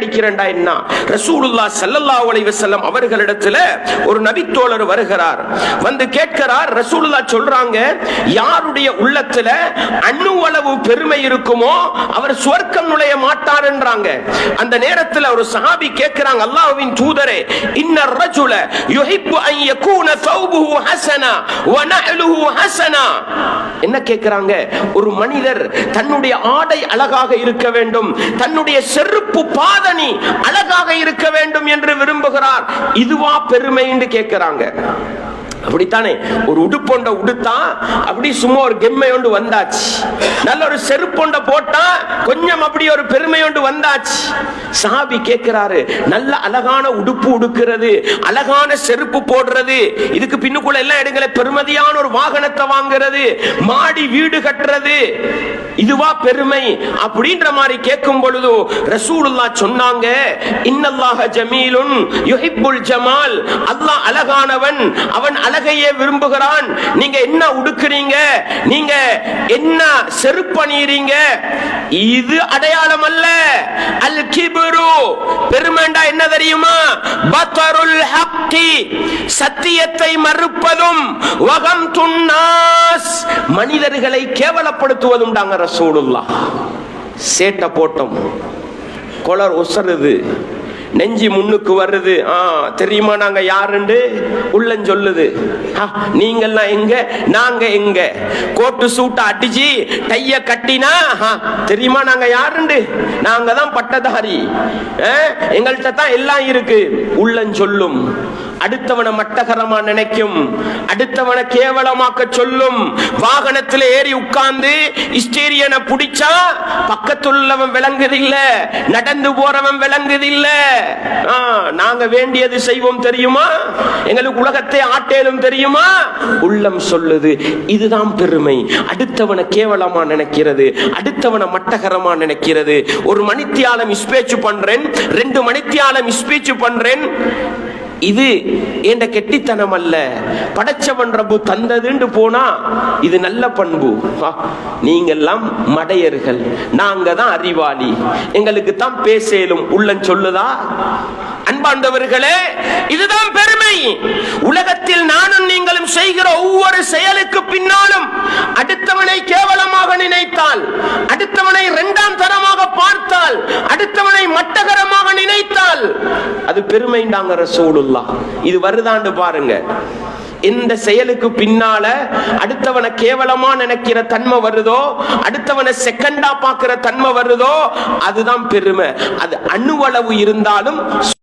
அடிக்கிறேன்டா ஒரு நபித்தோழர் வருகிறார். வந்து கேட்கிறார் ரசூலுல்லா சொல்றாங்க யாருடைய உள்ளத்துல அணுவளவு பெருமை இருக்குமோ அவர் சுவர்க்கம் நுழைய மாட்டார் என்றாங்க அந்த நேரத்தில் ஒரு சஹாபி கேட்கிறாங்க அல்லாஹ்வின் தூதரே இன்னர் ரஜுல யுஹிப்பு அன் யகூன சௌபுஹு ஹஸனா என்ன கேட்கிறாங்க? ஒரு மனிதர் தன்னுடைய ஆடை அழகாக இருக்க வேண்டும். தன்னுடைய செருப்பு பாதணி அழகாக இருக்க வேண்டும் என்று விரும்புகிறார். இதுவா பெருமை என்று கேட்கிறாங்க. அப்படித்தானே? ஒரு உடுப்பொண்ட உடுத்தா அப்படி சும்மா ஒரு கெம்மை ஒன்று வந்தாச்சு. நல்ல ஒரு செருப்பொண்ட போட்டா கொஞ்சம் அப்படி ஒரு பெருமை ஒன்று வந்தாச்சு. சாபி கேட்கிறாரு நல்ல அழகான உடுப்பு உடுக்கிறது அழகான செருப்பு போடுறது இதுக்கு பின்னுக்குள்ள எல்லாம் எடுங்கள பெருமதியான ஒரு வாகனத்தை வாங்குறது மாடி வீடு கட்டுறது இதுவா பெருமை அப்படின்ற மாதிரி கேட்கும் பொழுது ரசூலுல்லா சொன்னாங்க இன்னல்லாஹ ஜமீலுன் யுஹிப்புல் ஜமால். அல்லாஹ் அழகானவன் அவன் அழகையே விரும்புகிறான். நீங்க என்ன உடுக்குறீங்க? நீங்க என்ன செருப்பணிறீங்க இது அடையாளம் அல்ல. அல் கிபுரு. பெருமண்டா என்ன தெரியுமா? பத்தருல் ஹக்கி. சத்தியத்தை மறுப்பதும் வகம் துன்னாஸ். மனிதர்களை கேவலப்படுத்துவதும் டாங்க ரசூலுல்லா சேட்டை போட்டோம். கொலர் உசருது. நெஞ்சி முன்னுக்கு வருது ஆ தெரியுமா நாங்க யாருண்டு? உள்ளம் சொல்லுது. ஆ, நீங்கெல்லாம் எங்க? நாங்க எங்க? கோட்டு சூட்டை அடிச்சு டைய கட்டினா தெரியுமா நாங்க யாருண்டு? நாங்க தான் பட்டதாரி. ஆ, எங்கள்கிட்ட தான் எல்லாம் இருக்கு. உள்ளம் சொல்லும். அடுத்தவனை மட்டகரமா நினைக்கும். அடுத்தவனை கேவலமாக்க சொல்லும். வாகனத்தில் ஏறி உட்கார்ந்து இஸ்டீரியனை பிடிச்சா பக்கத்துள்ளவன் விளங்குது இல்ல நடந்து போறவன் விளங்குது நாங்க வேண்டியது செய்வோம் தெரியுமா? எங்களுக்கு உலகத்தை ஆட்டேலும் தெரியுமா? உள்ளம் சொல்லுது இதுதான் பெருமை. அடுத்தவனை கேவலமா நினைக்கிறது அடுத்தவனை மட்டகரமா நினைக்கிறது. ஒரு மணித்தியாலம் ஸ்பீச் பண்றேன் ரெண்டு மணித்தியாலம் ஸ்பீச் பண்றேன். இது என்ற கெட்டித்தனம் அல்ல படைச்சவன் ரப்பு தந்ததுன்னு போனா இது நல்ல பண்பு. நீங்கெல்லாம் மடையர்கள். நாங்க தான் அறிவாளி. எங்களுக்கு தான் பேசலும் உள்ளன் சொல்லுதா? அன்பாண்டவர்களே இதுதான் பெருமை. உலகத்தில் நானும் நீங்களும் செய்கிற ஒவ்வொரு செயலுக்கு பின்னாலும் அடுத்தவனை கேவலமாக நினைத்தால் அடுத்தவனை இரண்டாம் தரமாக பார்த்தால் அடுத்தவனை மட்டகரமாக அது பெருமைண்டாங்க ரசூலுல்லா இது வருதாண்டு பாருங்க. இந்த செயலுக்கு பின்னால அடுத்தவனை கேவலமா நினைக்கிற தன்மை வருதோ அடுத்தவனை செகண்டா பாக்குற தன்மை வருதோ அதுதான் பெருமை. அது அணுவளவு இருந்தாலும்